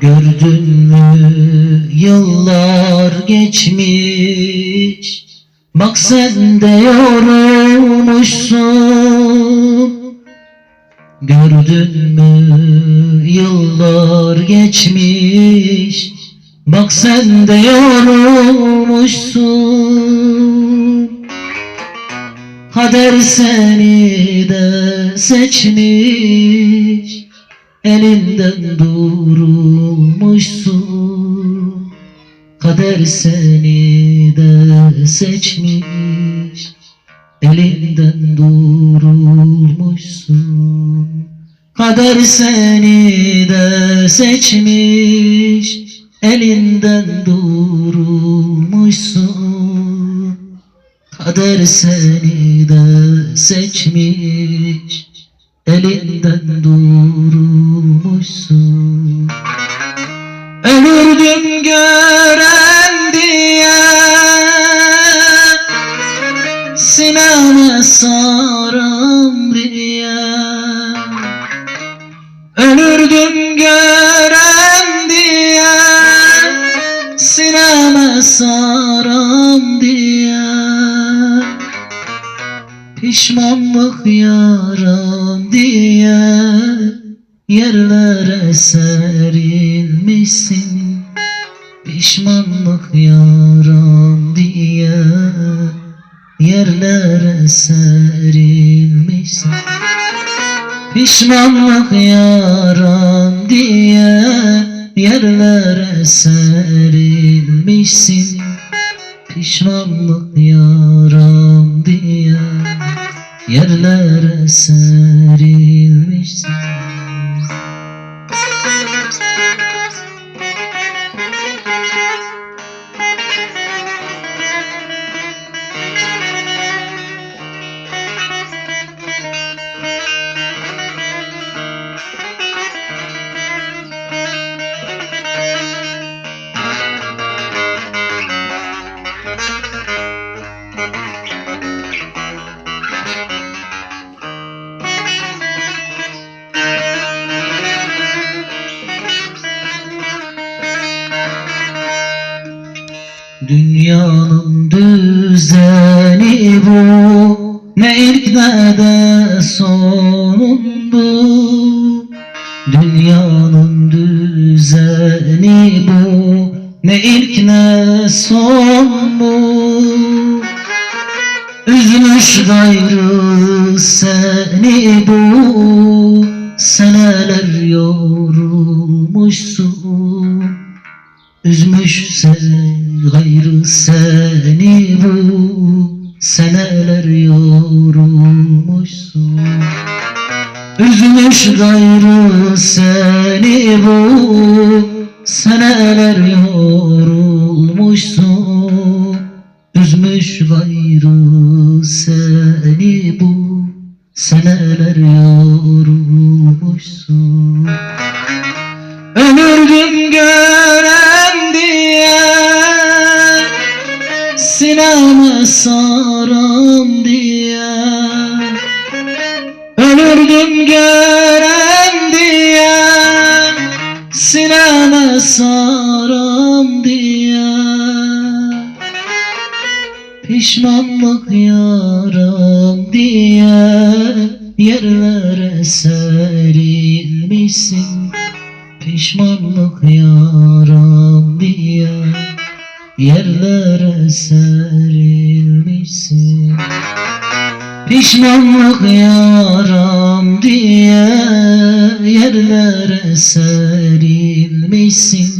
Gördün mü? Yıllar geçmiş. Bak sen de yorulmuşsun. Gördün mü? Yıllar geçmiş. Bak sen de yorulmuşsun. Kader seni de seçmiş Elinden durulmuşsun Kader seni de seçmiş. Elinden durulmuşsun Kader seni de seçmiş. Elinden durulmuşsun Kader seni de seçmiş. Elinden durulmuşsun Sineme saram diye. Ölürdüm gören diye Sineme saram diye. Pişmanlık yaram diye Yerlere serilmişsin. Pişmanlık yaram diye Yerlere serilmişsin Pişmanlık yaram diye Yerlere serilmişsin. Pişmanlık yaram diye Yerlere serilmişsin Dünyanın düzeni bu. Ne ilk ne de sonundu. Dünyanın düzeni bu. Ne ilk ne son bu. Üzmüş gayrı seni bu. Seneler yorulmuşsun Üzmüş gayrı seni bu Seneler yorulmuşsun Üzmüş gayrı seni bu Seneler yorulmuşsun Üzmüş gayrı seni bu Seneler yorulmuşsun Ölürdüm gören Sineme saram diye. Ölürdüm gören diye. Sineme saram diye. Pişmanlık yaram diye. Yerlere serilmişsin. Pişmanlık yaram diye. Yerlere serilmişsin Pişmanlık yaram diye Yerlere serilmişsin